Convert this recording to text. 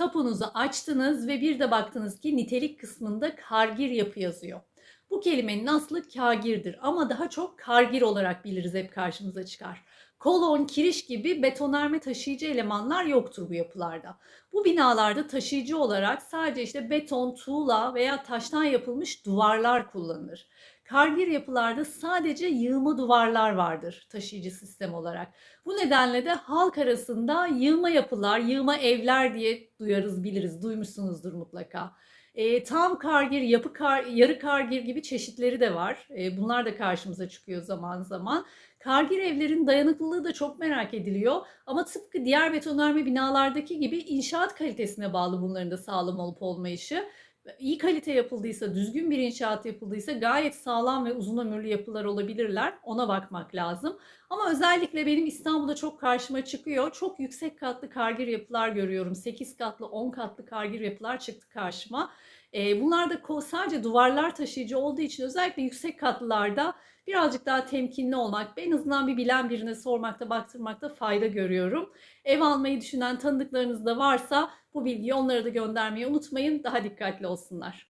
Tapunuzu açtınız ve bir de baktınız ki nitelik kısmında kargir yapı yazıyor. Bu kelimenin aslı kagirdir ama daha çok kargir olarak biliriz hep karşımıza çıkar. Kolon, kiriş gibi betonarme taşıyıcı elemanlar yoktur bu yapılarda. Bu binalarda taşıyıcı olarak sadece işte beton, tuğla veya taştan yapılmış duvarlar kullanılır. Kargir yapılarda sadece yığma duvarlar vardır taşıyıcı sistem olarak. Bu nedenle de halk arasında yığma yapılar, yığma evler diye duyarız, biliriz, duymuşsunuzdur mutlaka. E, tam kargir, yapı kar, yarı kargir gibi çeşitleri de var. E, bunlar da karşımıza çıkıyor zaman zaman. Kargir evlerin dayanıklılığı da çok merak ediliyor. Ama tıpkı diğer betonarme binalardaki gibi inşaat kalitesine bağlı bunların da sağlam olup olmayışı. İyi kalite yapıldıysa, düzgün bir inşaat yapıldıysa gayet sağlam ve uzun ömürlü yapılar olabilirler. Ona bakmak lazım. Ama özellikle benim İstanbul'da çok karşıma çıkıyor. Çok yüksek katlı kargir yapılar görüyorum. 8 katlı, 10 katlı kargir yapılar çıktı karşıma. E, bunlar da sadece duvarlar taşıyıcı olduğu için özellikle yüksek katlılarda birazcık daha temkinli olmak, en azından bir bilen birine sormakta, baktırmakta fayda görüyorum. Ev almayı düşünen tanıdıklarınız da varsa bu bilgiyi onlara da göndermeyi unutmayın. Daha dikkatli olsunlar.